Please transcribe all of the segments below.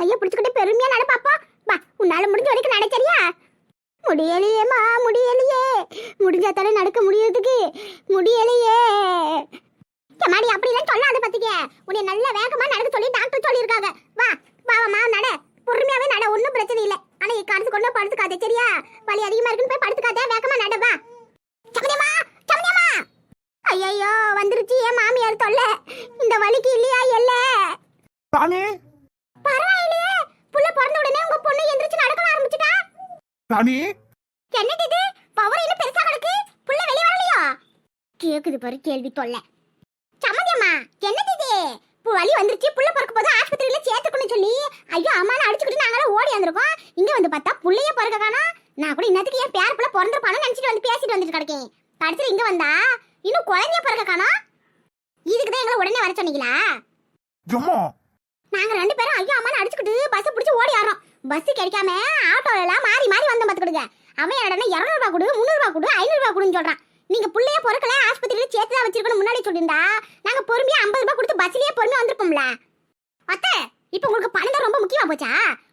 கையை பிடிச்சுக்கிட்டு பெருமையா நட பாப்பா. வா உன்னால முடிஞ்ச வரைக்கும் நட சரியா? முடியலையேம்மா முடியலையே. முடிஞ்சா தானே நடக்க முடியறதுக்கு. முடியலையே. மாடி அப்படிலாம் சொல்லாத பத்திக்க. உன்னை நல்ல வேகமா நடக்க சொல்லி டாக்டர் சொல்லியிருக்காங்க. வா வாமா நட. பொறுமையாவே நட ஒன்றும் பிரச்சனை இல்லை. ஆனா காசு கொண்டு படுத்துக்காத சரியா? வலி அதிகமா இருக்குன்னு போய் படுத்துக்காத வேகமா நட வா. சமதியம்மா சமதியம்மா ஐயோ வந்துருச்சு ஏன் மாமியார் தொல்லை? இந்த வலிக்கு இல்லையா இல்ல பரவாயில்லையே புள்ள பிறந்த உடனே உங்க பொண்ணு எந்திரிச்சு நடக்க ஆரம்பிச்சுட்டா ராணி? என்னது இது? பவர் இன்னும் பெருசா கிடக்கு புள்ள வெளிய வரலையா? கேக்குது பாரு கேள்வி தொல்லை. சம்மந்தியம்மா என்னது இது? இப்போ வலி வந்துருச்சு. புள்ள பிறக்க போது ஆஸ்பத்திரியில சேர்த்துக்கணும்னு சொல்லி ஐயோ அம்மான்னு அடிச்சுக்கிட்டு நாங்களும் ஓடி வந்திருக்கோம். இங்க வந்து பார்த்தா புள்ளைய பிறக்க காணோம். நான் கூட இன்னத்துக்கு என் பேர் புள்ள பிறந்திருப்பானு நினைச்சிட்டு வந்து பேசிட்டு வந்துட்டு கிடக்கேன். கடைசியில் இங்க வந்தா இன்னும் குழந்தைய பிறக்க காணோம்? இதுக்கு தான் எங்களை உடனே வர சொன்னீங்களா? நாங்க ரெண்டு பேரும் ஐயோ அம்மான்னு அடிச்சுக்கிட்டு பஸ் பிடிச்சி ஓடி ஆறோம் பஸ் கிடைக்காம ஆட்டோல எல்லாம் மாறி மாறி வந்து பாத்துக்கிடுங்க அவன் என்னடா இரநூறுபா ரூபாய் கொடு முந்நூறு ரூபாய் கொடு ஐநூறு ரூபாய் கொடுன்னு சொல்றான். நீங்க புள்ளைய பொறுக்கல ஆஸ்பத்திரியில சேர்த்து தான் வச்சிருக்கணும் முன்னாடி சொல்லியிருந்தா நாங்க பொறுமையா ஐம்பது ரூபாய் கொடுத்து பஸ்லயே பொறுமையா வந்திருப்போம்ல. அத்தை இப்ப உங்களுக்கு பணம் தான் ரொம்ப முக்கியமா போச்சா?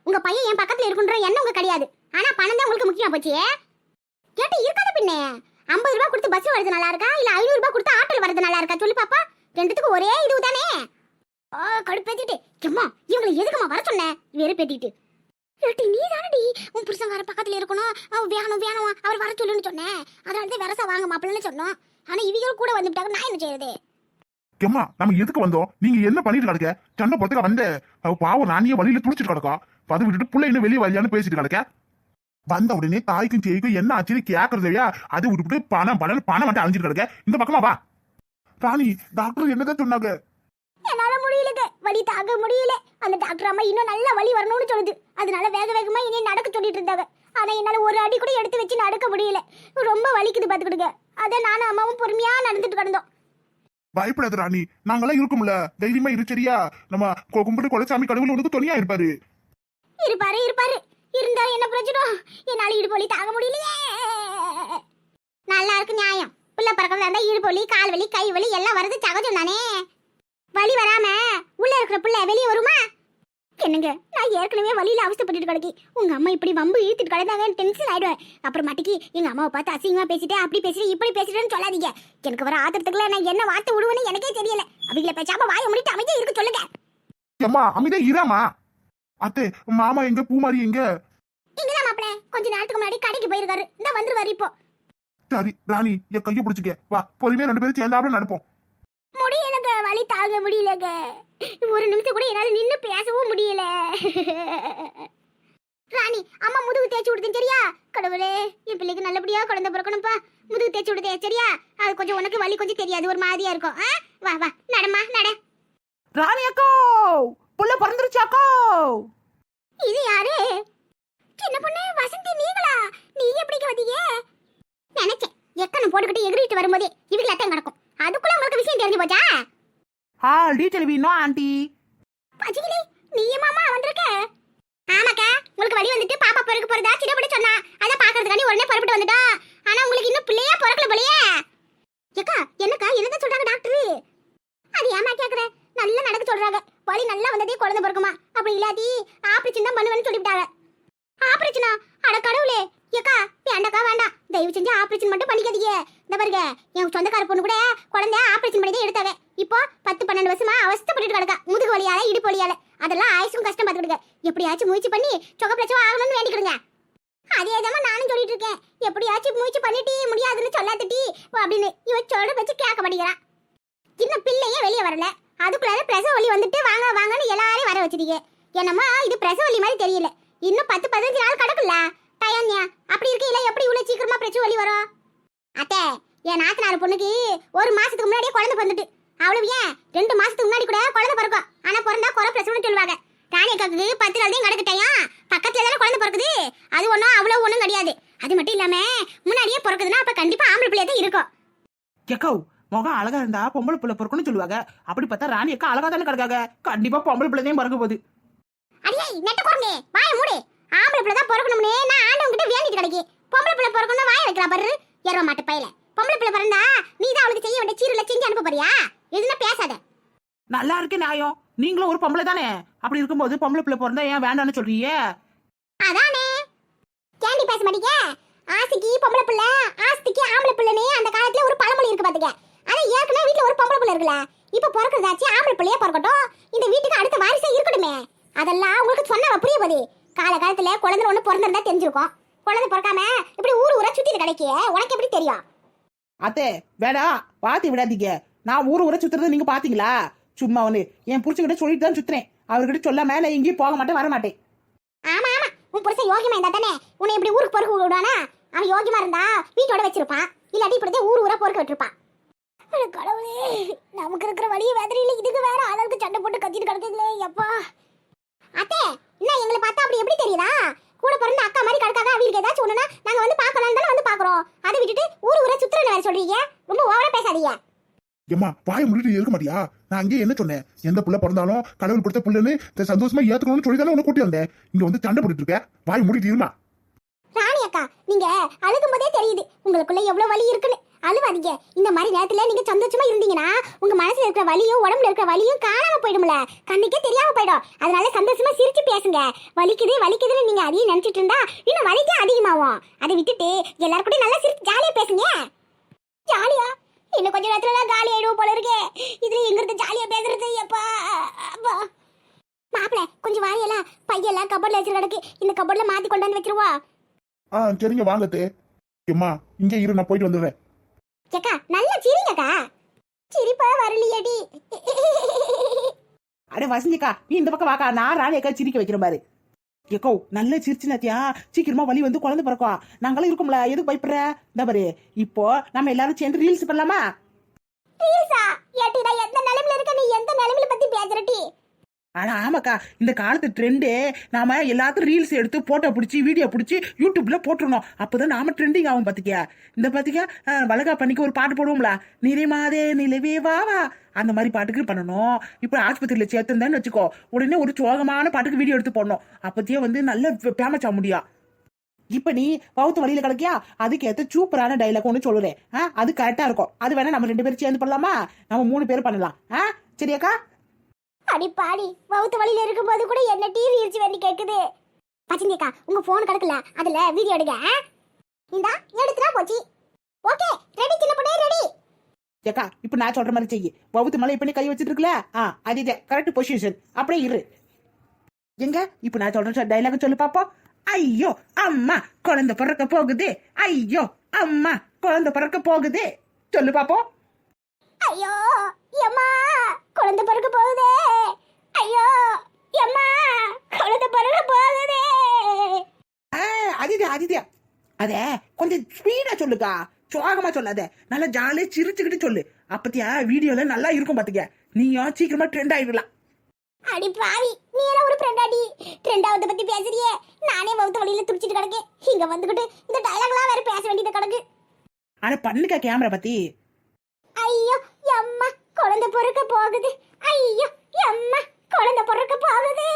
உங்க பையன் என் பக்கத்துல இருக்குன்ற எண்ணம் உங்க கிடையாது. ஆனா பணம் தான் உங்களுக்கு முக்கியமா போச்சு? கேட்டு இருக்காத பின்னே? ஐம்பது ரூபாய் கொடுத்து பஸ் வரது நல்லா இருக்கா? இல்ல ஐநூறு ரூபாய் கொடுத்து ஆட்டோல வரது நல்லா இருக்கா? சொல்லி பாப்பா. ரெண்டுத்துக்கு ஒரே இது தானே ஓ கடுப்பேத்திட்டு. சும்மா இவங்களை எதுக்குமா வர சொன்ன? வெறுப்பேத்திட்டு ஏட்டி நீ தானடி உன் புருஷங்கார பக்கத்துல இருக்கணும். அவ வேணும் வேணும்? அவர் வர சொல்லுன்னு சொன்னேன். அதனால தான் வரசா வாங்க மாப்பிள்ளன்னு சொன்னோம். ஆனா இவங்க கூட வந்துட்டாங்க. நான் என்ன செய்யறது? எம்மா நம்ம எதுக்கு வந்தோம்? நீங்க என்ன பண்ணிட்டு கிடக்க? சண்டை போறதுக்கு வந்த. அவ பாவம் ராணிய வழியில துடிச்சிட்டு கிடக்கா. அதை விட்டுட்டு புள்ள இன்னும் வெளியே வழியான்னு பேசிட்டு கிடக்க. வந்த உடனே தாய்க்கும் தேய்க்கும் என்ன ஆச்சுன்னு கேக்குறதையா அது விட்டுட்டு பணம் பணம் பணம் மட்டும் அழிஞ்சிட்டு கிடக்க. இந்த பக்கமா வா. ராணி டாக்டர் என்னதான் சொன்னாங்க? என்னால முடியலங்க. வலி தாங்க முடியல. அந்த டாக்டர் அம்மா இன்னும் நல்லா வலி வரணும்னு சொல்லுது. அதனால வேக வேகமா இனி நடக்க சொல்லிட்டு இருந்தாங்க. ஆனா என்னால ஒரு அடி கூட எடுத்து வச்சு நடக்க முடியல. ரொம்ப வலிக்குது பாத்துக்கிடுங்க. அதான் நானும் அம்மாவும் பொறுமையா நடந்துட்டு கிடந்தோம். பயப்படாத ராணி நாங்கெல்லாம் இருக்கோம்ல. தைரியமா இரு சரியா? நம்ம கும்பிட்டு கொலசாமி கடவுள் உனக்கு துணையா இருப்பாரு. இருப்பாரு இருப்பாரு. இருந்தா என்ன பிரச்சனை? என்னால இடுபொலி தாங்க முடியலையே. நல்லா இருக்கு நியாயம். புள்ள பறக்கிறதா இருந்தா இடுபொலி கால் வலி கை வலி எல்லாம் வரது சகஜம் தானே? வலி வராம உள்ள இருக்கிற புள்ள வெளியே வருமா? என்னங்க நான் ஏற்கனவே வலியில அவஸ்தைப்பட்டுட்டு கிடக்கி. உங்க அம்மா இப்படி வம்பு இழுத்துட்டு கிடந்தாங்க டென்ஷன் ஆயிடுவேன். அப்புறமாட்டிக்கு எங்க அம்மாவை பார்த்து அசிங்கமா பேசிட்டேன் அப்படி பேசிட்டு இப்படி பேசிட்டேன்னு சொல்லாதீங்க. எனக்கு வர ஆத்திரத்துக்குள்ள நான் என்ன வார்த்தை விடுவேன்னு எனக்கே தெரியல. அவங்கள பேசாம வாய முடிட்டு அமைதியா இருக்க சொல்லுங்க. எம்மா அமைதியா இராமா அத்தை மாமா எங்க பூமாரி எங்க? இங்கதான் மாப்பிள. கொஞ்ச நேரத்துக்கு முன்னாடி கடைக்கு போயிருக்காரு. இந்த வந்துருவாரு இப்போ. சரி ராணி என் கையை பிடிச்சிக்க. வா பொறுமையா ரெண்டு பேரும் சேர்ந்தாப்புல நடப்போம். முடியலங்க வலி தாங்க முடியலங்க. ஒரு நிமிஷம் கூட என்னால நின்னு பேசவும் முடியல. ராணி அம்மா முதுகு தேய்ச்சி விடுதேன் சரியா? கடவுளே என் பிள்ளைக்கு நல்லபடியா குழந்தை பிறக்கணும்ப்பா முதுகு தேய்ச்சி விடுதே சரியா? அது கொஞ்சம் உனக்கு வலி கொஞ்சம் தெரியாது ஒரு மாதிரியா இருக்கும்? வா வா நடமா நட. ராணி அக்கோ! புள்ள பிறந்துருச்சு அக்கோ! இது யாரு? சின்ன பொண்ணு வசந்தி நீங்களா? நீங்க எப்படி வந்தீங்க? நினைச்சேன். எக்கனை போட்டுக்கிட்டு எகிரிட்டு வரும்போதே இவங்க அட்டம் கிடக்கும். அதுக்குள்ள உங்களுக்கு விஷயம் தெரிஞ்சு போச்சா? ஆ டீச்சர் வீணோ ஆண்டி. பச்சிக்கிளி நீ மாமா வந்திருக்க? ஆமாக்கா உங்களுக்கு வழி வந்துட்டு பாப்பா பிறக்க போறதா சின்னப்படி சொன்னா. அதான் பாக்குறதுக்காண்டி உடனே புறப்பட்டு வந்துட்டோம் ஆனா உங்களுக்கு இன்னும் பிள்ளையே பிறக்கல போலயே. ஏக்கா என்னக்கா என்னதான் சொல்றாங்க டாக்டர் அது ஏமா கேக்குற? நல்லா நடக்க சொல்றாங்க. வலி நல்லா வந்ததே குழந்தை பிறக்குமா. அப்படி இல்லாதி ஆபரேஷன் தான் பண்ணுவேன்னு சொல்லிவிட்டாங்க. ஆபரேஷனா அட கடவுளே ஏக்கா வேண்டாக்கா வேண்டாம். தயவு செஞ்சு ஆப்ரேஷன் மட்டும் பண்ணிக்காதீங்க. இந்த பாருங்க என் சொந்தக்கார பொண்ணு கூட குழந்தைய ஆப்ரேஷன் பண்ணி தான் எடுத்தாங்க இப்போ பத்து பன்னெண்டு வருஷமா அவஸ்தைப்பட்டு கிடக்கா. முதுகு வழியால இடுப்பு வழியால அதெல்லாம் ஆயுசும் கஷ்டம் பார்த்துக்கிடுங்க. எப்படியாச்சும் முயற்சி பண்ணி சொகப்பிரச்சம் ஆகணும்னு வேண்டிக்கிடுங்க. அதே தான் நானும் சொல்லிட்டு இருக்கேன். எப்படியாச்சும் முயற்சி பண்ணிட்டு முடியாதுன்னு சொல்லாதட்டி அப்படின்னு இவன் சொல்ற வச்சு கேட்க மாட்டேங்கிறான் இன்னும் பிள்ளையே வெளியே வரல. அதுக்குள்ளார பிரசவ வலி வந்துட்டு வாங்க வாங்கன்னு எல்லாரையும் வர வச்சிருக்கீங்க என்னம்மா இது பிரசவ வலி மாதிரி தெரியல. இன்னும் பத்து பதினஞ்சு நாள் கிடக்குல்ல? டயன்யா அப்படி இருக்கையில எப்படி இவ்வளவு சீக்கிரமா பிரசவ வலி வரும்? அத்தை என் நாத்தனார் பொண்ணுக்கு ஒரு மாசத்துக்கு முன்னாடியே குழந்தை பிறந்துட்டு. அவ்வளவு ஏன்? ரெண்டு மாசத்துக்கு முன்னாடி கூட குழந்தை பிறக்கும். ஆனா பிறந்தா குறை பிரசவம்னு சொல்லுவாங்க. ராணியக்காக்கு பத்து நாள் தான் கிடக்கட்டையா பக்கத்துல தானே குழந்தை பிறக்குது? அது ஒன்றும் அவ்வளவு ஒன்றும் கிடையாது. அது மட்டும் இல்லாம முன்னாடியே பிறக்குதுன்னா அப்ப கண்டிப்பா ஆம்பளை பிள்ளையா தான் இருக்கும். எக்கோ முகம் அழகா இருந்தா பொம்பளை புள்ள பிறக்கணும்னு சொல்லுவாங்க. அப்படி பார்த்தா ராணி அக்கா அழகா தானே கிடக்காங்க. கண்டிப்பா பொம்பளை பிள்ளை தான் பிறக்க போகுது. அடியே நெட்ட குரங்கு வாய மூடு. ஆம்பளை பிள்ளை தான் பிறக்கணும்னு நான் ஆண்டவங்கிட்ட வேண்டிட்டு கிடைக்கி பொம்பளை பிள்ளை பிறக்கணும்னு வாய வைக்கிறா பாரு. எறவ மாட்டு பையல. பொம்பளை பிள்ளை பிறந்தா நீ தான் அவளுக்கு செய்ய வேண்டிய சீருல செஞ்சு அனுப்ப போறியா? எதுனா பேசாத. நல்லா இருக்கு நியாயம் நீங்களும் ஒரு பொம்பளை தானே? அப்படி இருக்கும்போது பொம்பளை பிள்ளை பிறந்தா ஏன் வேண்டாம்னு சொல்றீங்க? அதானே. கேண்டி பேச மாட்டீங்க? ஆசைக்கு பொம்பளை பிள்ளை ஆஸ்திக்கு ஆம்பளை பிள்ளைனே அந்த காலத்துல ஒரு பழமொழி இருக்கு பாத்துக்க. அத ஏற்கனவே வீட்ல ஒரு பொம்பளை பிள்ளை இருக்குல்ல. இப்ப பிறக்கிறதாச்சு ஆம்பளை பிள்ளையே பிறக்கட்டும். இந்த வீட்டுக்கு அடுத்த வாரிசே இருக்கணுமே அதெல்லாம் உங்களுக்கு சொன்னா புரிய போதே. கால காலத்துல குழந்தை ஒண்ணு பிறந்திருந்தா தெரிஞ்சிருக்கும். குழந்தை பிறக்காம இப்படி ஊர் ஊரா சுத்திட்டு கிடைக்கே உனக்கு எப்படி தெரியும்? அத்தே வேணாம் பாத்தி விடாதீங்க. நான் ஊர் ஊரை சுத்துறது நீங்க பாத்தீங்களா? சும்மா ஒண்ணு. என் புருஷன்கிட்ட சொல்லிட்டு தான் சுத்துறேன். அவர்கிட்ட சொல்லாம நான் எங்கேயும் போக மாட்டேன் வர மாட்டேன். ஆமா ஆமா. உன் புருஷன் யோகியமா இருந்தா தானே? உன்னை இப்படி ஊருக்கு பொறுக்க விடுவானா? அவன் யோகியமா இருந்தா வீட்டோட வச்சிருப்பான். இல்லாட்டி இப்படி ஊர் ஊரா பொறுக்க விட்டுருப்பான். கடவுளே நமக்கு இருக்கிற வழிய வேதனையில இதுக்கு வேற ஆளுக்கு சண்டை போட்டு கத்திட்டு கிடக்குதுலே எப்பா. அத்தே என்ன எங்களை பார்த்தா அப்படி எப்படி தெரியுதா? கூட பிறந்த அக்கா மாதிரி கிடக்காத அவங்களுக்கு ஏதாச்சும் ஒண்ணுனா நாங்க வந்து பார்க்கலாம் தானே வந்து பாக்குறோம் அதை விட்டுட்டு ஊர் ஊரா சுத்துறேன்னு வேற சொல்றீங்க. ரொம்ப ஓவரா பேசாதீங்க. ஏம்மா வாயை முடிட்டு இருக்க மாட்டியா? நான் அங்கேயே என்ன சொன்னேன்? எந்த புள்ள பிறந்தாலும் கடவுள் கொடுத்த புள்ளன்னு சந்தோஷமா ஏத்துக்கணும்னு சொல்லி தானே உன்னை கூட்டி வந்தேன். இங்க வந்து சண்டை போட்டுட்டு இருக்க. வாய் மூடிட்டு இருமா. ராணி அக்கா நீங்க அழுகும் போதே தெரியுது. உங்களுக்குள்ள எவ்வளவு வலி இருக்குன்னு. அழுவாதீங்க. இந்த மாதிரி நேரத்துல நீங்க சந்தோஷமா இருந்தீங்கன்னா உங்க மனசுல இருக்கிற வலியும் உடம்புல இருக்கிற வலியும் காணாம போயிடும்ல. கண்ணுக்கே தெரியாம போயிடும். அதனால சந்தோஷமா சிரிச்சு பேசுங்க. வலிக்குது வலிக்குதுன்னு நீங்க அதையும் நினைச்சிட்டு இருந்தா இன்னும் வலிக்கே அதிகமாகும். அதை விட்டுட்டு எல்லாரும் கூட நல்லா சிரிச்சு ஜாலியா பேசுங்க. ஜாலியா இன்னும் கொஞ்ச நேரத்துல நான் காலி ஆயிடுவோம் போல இருக்கே. இதுல எங்க இருந்து ஜாலியா பேசுறது? எப்பா அப்பா. மாப்பிள கொஞ்சம் வாரியெல்லாம் பையெல்லாம் கபோர்ட்ல வச்சிரு கிடக்கு இந்த கபோர்ட்ல மாத்தி கொண்டாந்து வச்சிருவா. ஆ சரிங்க வாங்கத்தே அம்மா இங்கே இரு நான் போயிட்டு வந்துடுறேன். ஏக்கா நல்லா சிரிங்கக்கா. சிரிப்பா வரலையடி. அட வசந்திக்கா நீ இந்த பக்கம் வாக்கா நான் ராணியக்கா சிரிக்க வைக்கிற பாரு. ஏக்கோ நல்ல சிரிச்சு நத்தியா சீக்கிரமா வலி வந்து குழந்தை பிறக்கும் நாங்களும் இருக்கோம்ல எதுக்கு பயப்படுற? இந்த பாரு இப்போ நம்ம எல்லாரும் சேர்ந்து ரீல்ஸ் பண்ணலாமா ரீல்ஸா ஏட்டி நான் எந்த நிலைமையில இருக்க நீ எந்த நிலைமையில பத்தி பேசுறடி ஆனா ஆமாக்கா இந்த காலத்து ட்ரெண்டே நாம எல்லாத்தையும் ரீல்ஸ் எடுத்து போட்டோ பிடிச்சி வீடியோ பிடிச்சி யூடியூப்ல போட்டுருணும் அப்பதான் நாம ட்ரெண்டிங் ஆகும் பாத்திக்கா. இந்த பாத்திக்கா வழக்கா பண்ணிக்கு ஒரு பாட்டு போடுவோம்ல நிறைமாதே நிலவே வா வா அந்த மாதிரி பாட்டுக்கு பண்ணணும். இப்போ ஆஸ்பத்திரியில் சேர்த்துருந்தேன்னு வச்சுக்கோ உடனே ஒரு சோகமான பாட்டுக்கு வீடியோ எடுத்து போடணும். அப்போதையே வந்து நல்ல ஃபேமஸ் ஆக முடியும் இப்ப நீ பௌத்த வழியில கிடக்கியா அதுக்கேற்ற சூப்பரான டைலாக் ஒன்று சொல்லுறேன். ஆ, அது கரெக்டா இருக்கும். அது வேணா நம்ம ரெண்டு பேரும் சேர்ந்து பண்ணலாமா? நம்ம மூணு பேர் பண்ணலாம். ஆ சரியாக்கா? அடி பாடி வவுத்து வழியில இருக்கும்போது கூட என்ன டிவி ரீல்ஸ் வேண்டி கேக்குது. பச்சந்திக்கா உங்க போன் கிடக்கல அதுல வீடியோ எடுங்க? இந்தா எடுத்துட்டா போச்சு. ஓகே ரெடி சின்ன பொண்ணே ரெடி ஏக்கா இப்ப நான் சொல்ற மாதிரி செய்யி. பௌத்த மலை இப்ப நீ கை வச்சிட்டு இருக்கல ஆ அதே கரெக்ட் பொசிஷன் அப்படியே இரு. எங்க? இப்ப நான் சொல்ற டைலாக் சொல்லு பாப்போம் ஐயோ அம்மா குழந்தை பிறக்க போகுது. ஐயோ அம்மா குழந்தை பிறக்க போகுது. சொல்லு பாப்போம் ஐயோ எம்மா? குழந்தை பிறக்க போகுதே. ஐயோ எம்மா குழந்தை பிறக்க போகுதே. ஆ, அதுதான் அதுதான் அத கொஞ்சம் ஸ்பீடா சொல்லுக்கா. சோகமா சொல்லாத நல்லா ஜாலியா சிரிச்சுக்கிட்டு சொல்லு. அப்பத்தியா வீடியோல நல்லா இருக்கும் பாத்துக்க. நீயும் சீக்கிரமா ட்ரெண்ட் ஆயிடலாம். அடி பாவி நீ எல்லாம் ஒரு ஃப்ரெண்டாடி ட்ரெண்டாவத பத்தி பேசுறியே. நானே வவுத்த வழியில துடிச்சிட்டு கிடக்கேன். இங்க வந்துகிட்டு இந்த டயலாக்லாம் வேற பேச வேண்டியது கிடக்கு. ஆனா பண்ணுக்கா கேமரா பத்தி. குழந்தை பிறக்க போகுது. ஐயோ அம்மா குழந்தை பிறக்க போகுது.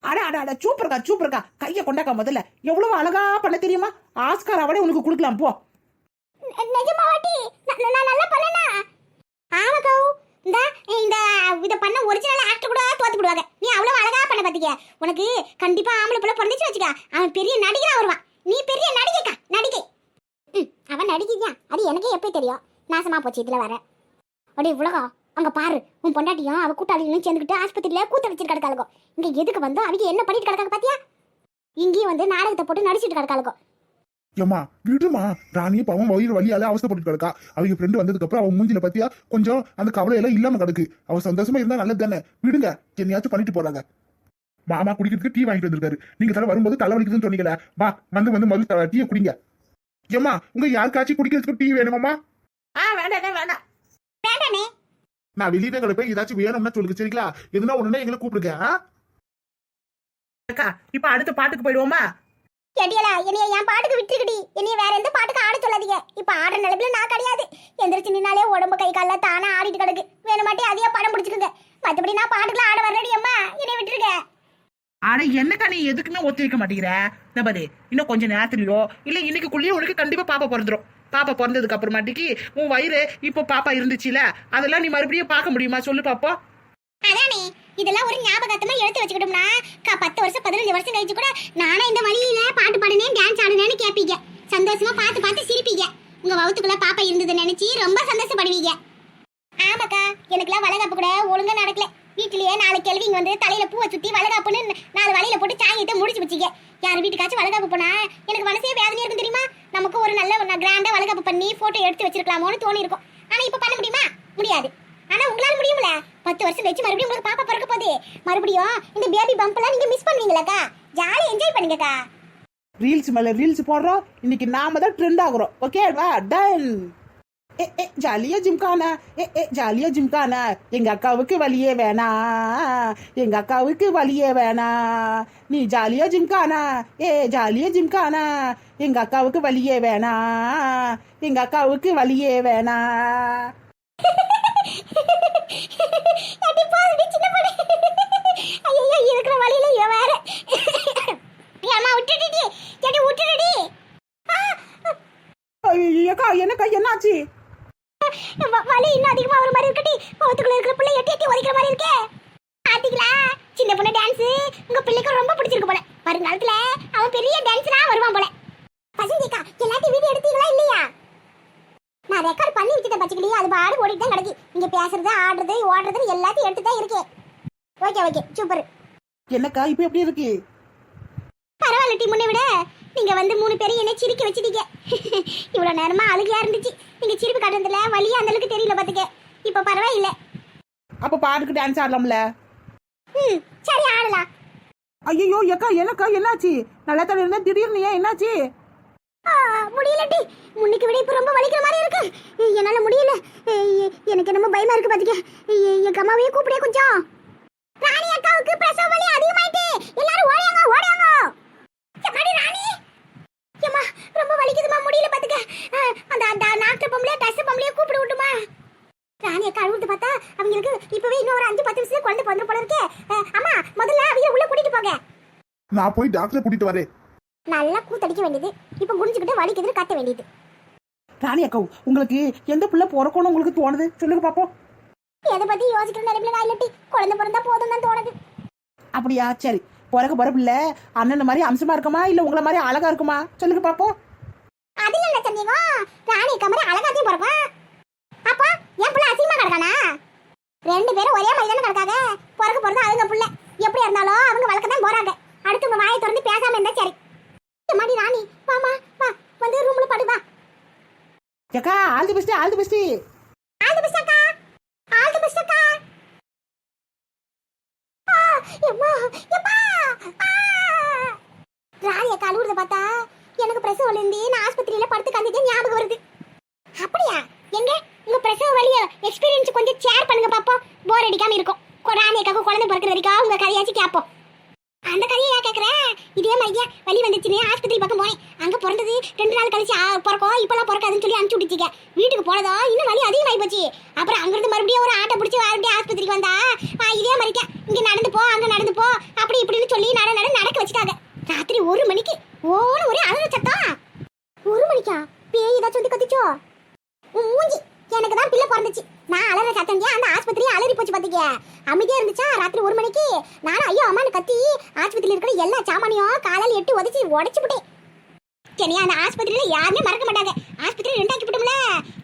அட அட அட சூப்பர்க்கா சூப்பர்க்கா. கைய கொண்டாக்கா முதல்ல. எவ்வளவு அழகா பண்ண தெரியுமா? ஆஸ்கார் அவடே உனக்கு கொடுக்கலாம் போ. நெ- நிஜமாவாட்டி ந- ந- நான் நல்லா பண்ணனா? ஆமா கௌ இந்த இந்த இத பண்ண ஒரிஜினல் ஆக்டர் கூட தோத்து விடுவாங்க நீ அவ்வளவு அழகா பண்ண பாத்தீங்க உனக்கு கண்டிப்பா ஆம்பளை புள்ள பிறந்துச்சு வச்சுக்க. அவன் பெரிய நடிகரா வருவான். நீ பெரிய நடிகைக்கா நடிகை. அவன் நடிகையா? அது எனக்கே எப்போ தெரியும். நாசமா போச்சு இதுல வர அடே உலகம் அங்க பாரு. உன் பொண்டாட்டியும் அவ கூட்டாளிகளும் சேர்ந்துக்கிட்டு ஆஸ்பத்திரியில கூத்த வச்சிட்டு கிடக்காளுக்கோ இங்க எதுக்கு வந்தோ அவங்க என்ன பண்ணிட்டு கிடக்காங்க பாத்தியா? இங்கேயும் வந்து நாடகத்தை போட்டு நடிச்சிட்டு கிடக்காளுக்கோ ஏம்மா விடுமா. ராணி பாவம் வயிறு வழியால அவசரப்பட்டு கிடக்கா. அவங்க ஃப்ரெண்டு வந்ததுக்கு அப்புறம் அவன் மூஞ்சில பத்தியா கொஞ்சம் அந்த கவலை எல்லாம் இல்லாம கிடக்கு. அவ சந்தோஷமா இருந்தா நல்லது தானே. விடுங்க என்னையாச்சும் பண்ணிட்டு போறாங்க. மாமா குடிக்கிறதுக்கு டீ வாங்கிட்டு வந்திருக்காரு. நீங்க தலை வரும்போது தலை வலிக்குதுன்னு சொன்னீங்களே வா வந்து வந்து முதல்ல டீயை குடிங்க. ஏம்மா உங்க யாருக்காச்சும் குடிக்கிறதுக்கு டீ வேணுமாமா ஆ வேண்டாம் வேண்டாம். வேண்டானே நான் வெளியே கிடப்பேன் ஏதாச்சும் வேணும்னா சொல்லுங்க சரிங்களா? எதுனா ஒண்ணுன்னா எங்களை கூப்பிடுங்க? அக்கா இப்ப அடுத்த பாட்டுக்கு போயிடுவோமா? கேட்டியலா என்னைய என் பாட்டுக்கு விட்டுருக்கடி. என்னைய வேற எந்த பாட்டுக்கு ஆட சொல்லாதீங்க. இப்ப ஆடுற நிலைமையில நான் கிடையாது. எந்திரிச்சு நின்னாலே உடம்பு கை கால்ல தானே ஆடிட்டு கிடக்கு. வேணுமாட்டி அதையே படம் பிடிச்சிருங்க மத்தபடி நான் பாட்டுக்குலாம் ஆட வரடி அம்மா. என்னைய விட்டுருங்க. ஆனா என்னக்கா நீ எதுக்குமே ஒத்தி வைக்க மாட்டேங்கிற? இந்த பாரு இன்னும் கொஞ்ச நேரத்துலயோ இல்ல இன்னைக்குள்ளேயே உனக்கு கண்டிப்பா பாப்பா பிறந்துரும். பாப்பா பிறந்ததுக்கு அப்புறமாட்டிக்கு உன் வயிறு இப்போ பாப்பா இருந்துச்சுல அதெல்லாம் நீ மறுபடியும் பார்க்க முடியுமா சொல்லு பாப்பா. அதானே இதெல்லாம் ஒரு ஞாபகத்தமா எடுத்து வச்சுக்கிட்டோம்னா பத்து வருஷம் பதினஞ்சு வருஷம் கழிச்சு கூட நானே இந்த வழியில பாட்டு பாடுனேன் டான்ஸ் ஆடுனேன்னு கேப்பீங்க. சந்தோஷமா பார்த்து பார்த்து சிரிப்பீங்க. உங்க வவுத்துக்குள்ள பாப்பா இருந்தது நினைச்சு ரொம்ப சந்தோஷப்படுவீங்க. ஆமாக்கா எனக்குலாம் வளகாப்பு கூட ஒழுங்கா நடக்கல. வீட்டிலேயே நாலு கேள்விங்க வந்து தலையில பூவை சுத்தி வளகாப்புன்னு நாலு வலையில போட்டு சாயத்தை முடிச்சு வச்சுக்க. யார் வீட்டுக்காச்சும் வளகாப்பு போனா எனக்கு மனசே வேதனையா இருக்கும் தெரியுமா? நமக்கு ஒரு நல்ல கிராண்டா வளகாப்பு பண்ணி போட்டோ எடுத்து வச்சிருக்கலாமோன்னு தோணி இருக்கும் ஆனா இப்ப பண்ண முடியுமா? முடியாது. ஆனா உங்களால முடியும்ல? பத்து வருஷம் கழிச்சு மறுபடியும் உங்களுக்கு பாப்பா பிறக்க போகுது. மறுபடியும் இந்த பேபி பம்ப்லாம் நீங்க மிஸ் பண்ணுவீங்களாக்கா? ஜாலியா என்ஜாய் பண்ணுங்கக்கா. ரீல்ஸ் மேல ரீல்ஸ் போடுறோம். இன்னைக்கு நாம தான் ட்ரெண்ட் ஆகுறோம். ஓகேவா டன் ஏ ஏ ஜாலியா ஜிம்கானா ஏ ஏ ஜாலியா ஜிம்கானா எங்க அக்காவுக்கு வழியே வேணா எங்க அக்காவுக்கு வழியே வேணா நீ ஜாலியா ஜிம்கானா ஏ ஜாலியா ஜிம்கானா எங்க அக்காவுக்கு வழியே வேணா எங்க அக்காவுக்கு வழியே வேணா என்னக்கா என்னாச்சு வலி இன்னும் அதிகமா ஒரு மாதிரி இருக்கட்டி பௌத்துக்குள்ள இருக்கிற பிள்ளை எட்டி எட்டி ஒதிக்கிற மாதிரி இருக்கே. பாத்தீங்களா? சின்ன பொண்ணு டான்ஸ் உங்க பிள்ளைக்கு ரொம்ப பிடிச்சிருக்கு போல. வருங்காலத்துல அவன் பெரிய டான்ஸரா வருவான் போல. பசங்கிக்கா எல்லாத்தையும் வீடியோ எடுத்தீங்களா இல்லையா? நான் ரெக்கார்ட் பண்ணி வச்சுட்டேன் பச்சைக்கிளி. அது பாடு ஓடிட்டு தான் கிடக்கு. இங்கே பேசுறது ஆடுறது ஓடுறது எல்லாத்தையும் எடுத்து தான் இருக்கேன். ஓகே ஓகே சூப்பர் என்னக்கா இப்போ எப்படி இருக்கு? பரவாயில்ல டி முன்னை விட நீங்க வந்து மூணு பேரும் என்ன சிரிக்க வச்சிட்டீங்க. இவ்வளவு நேரமா அழுகையா இருந்துச்சு. நீங்க சிரிப்பு காட்டுறதுல வலியா அந்த அளவுக்கு தெரியல பாத்துக்க. இப்ப பரவாயில்ல. அப்ப பாட்டுக்கு டான்ஸ் ஆடலாம்ல? ம் சரி ஆடலாம். ஐயோ அக்கா என்னக்கா என்னாச்சு? நல்லா தான் இருந்தா திடீர்னு ஏன் என்னாச்சு? ஆ, முடியல டி முன்னைக்கு விட இப்ப ரொம்ப வலிக்கிற மாதிரி இருக்கு. என்னால முடியல. எனக்கு என்னமோ பயமா இருக்கு பாத்துக்க. எங்க அம்மாவையும் கூப்பிடே கொஞ்சம் ராணி அக்காவுக்கு பிரசவ வலி அதிகமாயிட்டு எல்லாரும் ஓடியாங்க ஓடியாங்க எம்மாடி ராணி ஏம்மா ரொம்ப வலிக்குதுமா முடியல பாத்துக்க ஆ, அந்த அந்த டாக்டர் பொம்பளைய டஸ் பொம்பளைய கூப்பிட விட்டுமா ராணி அக்கா அழுவுறது பார்த்தா அவங்களுக்கு இப்பவே இன்னும் ஒரு அஞ்சு பத்து நிமிஷத்துல குழந்தை பிறந்து போல இருக்கே ஆ, அம்மா முதல்ல அவங்க உள்ள கூட்டிட்டு போங்க நான் போய் டாக்டரை கூட்டிட்டு வரேன். நல்லா கூத்தடிக்க வேண்டியது. இப்ப குடிச்சுக்கிட்டு வலிக்குதுன்னு கத்த வேண்டியது. ராணி அக்கா உங்களுக்கு எந்த பிள்ளை பிறக்கணும் உங்களுக்கு தோணுது? சொல்லுங்க பாப்போம். எதை பத்தி யோசிக்கிற நிலைமையில நான் இல்லட்டி குழந்தை பிறந்தா போதும் தான் தோணுது. அப்படியா? சரி. பிறக்க போற பிள்ளை அண்ணன் மாதிரி அம்சமா இருக்குமா? இல்ல உங்கள மாதிரி அழகா இருக்குமா? சொல்லுங்க பாப்போம். அதுல இல்ல சந்தேகம். ராணி அக்கா மாதிரி அழகாத்தையும் பிறக்கும்? அப்பா என் பிள்ளை அசிங்கமா கிடக்கானா? ரெண்டு பேரும் ஒரே மாதிரி தானே கிடக்காங்க. பிறக்க பிறந்தா அவங்க பிள்ளை. எப்படி இருந்தாலும் அவங்க வளர்க்க தான் போறாங்க. அடுத்தவங்க வாயை திறந்து பேசாம இருந்தா சரி. மாடி ராணி வாமா வா வந்து ரூம்ல படு வா அக்கா all the best all the best all the best அக்கா ஆல் தி பெஸ்ட் அக்கா ஆ, எம்மா, எம்மா, ஆ. ராணி அக்கா அழுவுறத பார்த்தா எனக்கு பிரசவ வலி இருந்து நான் ஆஸ்பத்திரியில படுத்து காந்திக்க ஞாபகம் வருது அப்படியா எங்க உங்க பிரசவ வலிய எக்ஸ்பீரியன்ஸ் கொஞ்சம் ஷேர் பண்ணுங்க பாப்போம் போர் அடிக்காம இருக்கும் கொ- ராணி அக்காவுக்கு குழந்தை பிறக்கிற வரைக்கும் உங்க கதையாச்சும் கேட்போம் அந்த கதையை ஏன் கேக்குறேன் இதே மாதிரியா வலி வந்துச்சுன்னு ஆஸ்பத்திரி பக்கம் போனேன் அங்க பிறந்தது ரெண்டு நாள் கழிச்சு பிறக்கும். இப்பெல்லாம் பிறக்காதுன்னு சொல்லி அனுப்பிச்சு விட்டுச்சிக்க வீட்டுக்கு போனதோ இன்னும் வலி அதிகமாகி போச்சு அப்புறம் அங்கிருந்து மறுபடியும் ஒரு ஆட்டோ பிடிச்சி மறுபடியும் ஆஸ்பத்திரிக்கு வந்தா ஆ, இதே மாதிரிக்கா இங்கே நடந்து போ அங்கே நடந்து போ. அப்படி இப்படின்னு சொல்லி நட நட நடக்க வச்சுட்டாங்க. ராத்திரி ஒரு மணிக்கு. ஓன ஒரே அழகு சத்தம். ஒரு மணிக்கா? பேய் ஏதாச்சும் வந்து கத்திச்சோ? மூஞ்சி. எனக்கு தான் பிள்ளை பிறந்துச்சு. நான் அலற சத்தம் அந்த ஆஸ்பத்திரியே அலறி போச்சு பார்த்தீங்க அமைதியாக இருந்துச்சா? ராத்திரி ஒரு மணிக்கு. நானும் ஐயோ அம்மான்னு கத்தி ஆஸ்பத்திரியில் இருக்கிற எல்லா சாமானியும் காலையில் எட்டு உதச்சி உடச்சி விட்டேன். சரியா அந்த ஆஸ்பத்திரியில யாருமே மறக்க மாட்டாங்க. ஆஸ்பத்திரி ரெண்டாக்கி விட்டோம்ல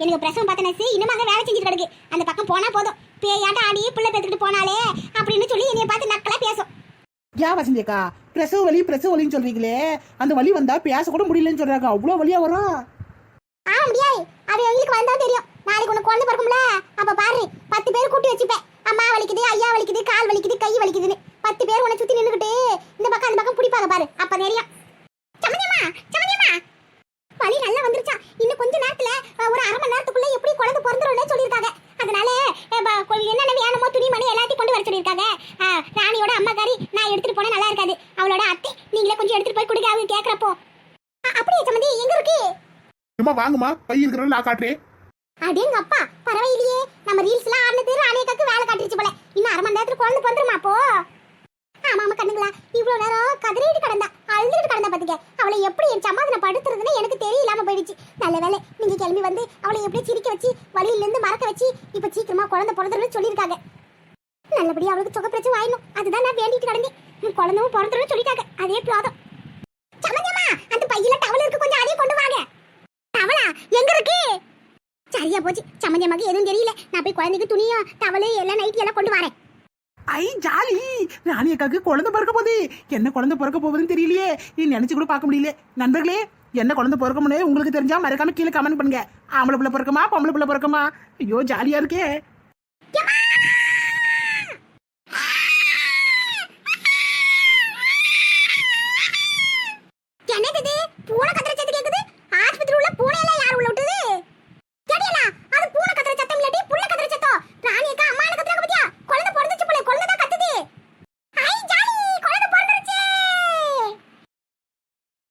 எனக்கு பிரசவம் பார்த்த நர்ஸ் இன்னும் அங்க வேலை செஞ்சுட்டு கிடக்கு. அந்த பக்கம் போனா போதும். பேயாட்டம் ஆடி பிள்ளை பெத்துக்கிட்டு போனாலே அப்படின்னு சொல்லி என்னைய பார்த்து நக்கலா பேசும். ஏன் வசந்தி அக்கா பிரசவ வலி பிரசவ வலின்னு சொல்றீங்களே. அந்த வலி வந்தா பேச கூட முடியலன்னு சொல்றாங்க. அவ்வளவு வலியா வரும். ஆ முடியாது. அது எங்களுக்கு வந்தா தெரியும். நாளைக்கு உனக்கு குழந்தை பிறக்கும்ல. அப்ப பாரு பத்து பேர் கூட்டி வச்சுப்பேன். அம்மா வலிக்குது ஐயா வலிக்குது கால் வலிக்குது கை வலிக்குதுன்னு. பத்து பேர் உன்னை சுத்தி நின்னுக்கிட்டு இந்த பக்கம் அந்த பக்கம் பிடிப்பாங்க பாரு. அப்ப தெரியும். சமந்தியம்மா வலி நல்லா வந்துருச்சா? இன்னும் கொஞ்ச நேரத்துல ஒரு அரை மணி நேரத்துக்குள்ள எப்படி குழந்தை பிறந்துரும்னு சொல்லியிருக்காங்க. அதனால கொ- என்னென்ன வேணுமோ துணிமணி எல்லாத்தையும் கொண்டு வர சொல்லியிருக்காங்க. ராணியோட அம்மாக்காரி நான் எடுத்துட்டு போனா நல்லா இருக்காது. அவளோட அத்தை நீங்களே கொஞ்சம் எடுத்துட்டு போய் கொடுங்க அவங்க கேக்குறப்போ. அப்படியே சமந்தி? எங்க இருக்கு? அம்மா வாங்கம்மா. பை இருக்கிறத நான் காட்டுறேன். அடேங்க அப்பா பரவாயில்லையே. நம்ம ரீல்ஸ்லாம் ஆடுனது ராணியக்காக்கு வேலை காட்டிருச்சு போல. இன்னும் அரை மணி நேரத்துல குழந்தை வந்துருமா அப்போ? ஆமா ஆமா கண்ணுங்களா. இவ்வளவு நேரம் கதிரையிட்டு கிடந்தா. அவளை எப்படி என் சமாதானம் படுத்துறதுன்னு எனக்கு தெரியலாம போயிடுச்சு. நல்ல வேலை நீங்க கிளம்பி வந்து அவளை எப்படி சிரிக்க வச்சு வழியில இருந்து மறக்க வச்சு இப்ப சீக்கிரமா குழந்தை பிறந்துருன்னு சொல்லியிருக்காங்க. நல்லபடியா அவளுக்கு சுகப்பிரச்சனை ஆயிடும் அதுதான் நான் வேண்டிட்டு கிடந்தேன் என் குழந்தைவும் பிறந்துருன்னு சொல்லிட்டாங்க. அதே பிராதம் சமஞ்சம்மா அந்த பையில டவல் இருக்கு. கொஞ்சம் அதையும் கொண்டு வாங்க. டவலா எங்க இருக்கு? சரியா போச்சு. சமஞ்சம்மாக்கு எதுவும் தெரியல. நான் போய் குழந்தைக்கு துணியும் டவலு எல்லாம் நைட்டி எல்லாம் கொண்டு வரேன். ஐ ஜாலி. ராணி அக்காக்கு குழந்தை பிறக்க போகுது. என்ன குழந்தை பிறக்க போகுதுன்னு தெரியலையே. நீ நினைச்சு கூட பார்க்க முடியல. நண்பர்களே என்ன குழந்தை பிறக்கும்னு உங்களுக்கு தெரிஞ்சா மறக்காம கீழே கமெண்ட் பண்ணுங்க. ஆம்பளை பிள்ளை பிறக்குமா பொம்பளை பிள்ளை பிறக்குமா? ஐயோ ஜாலியா இருக்கே.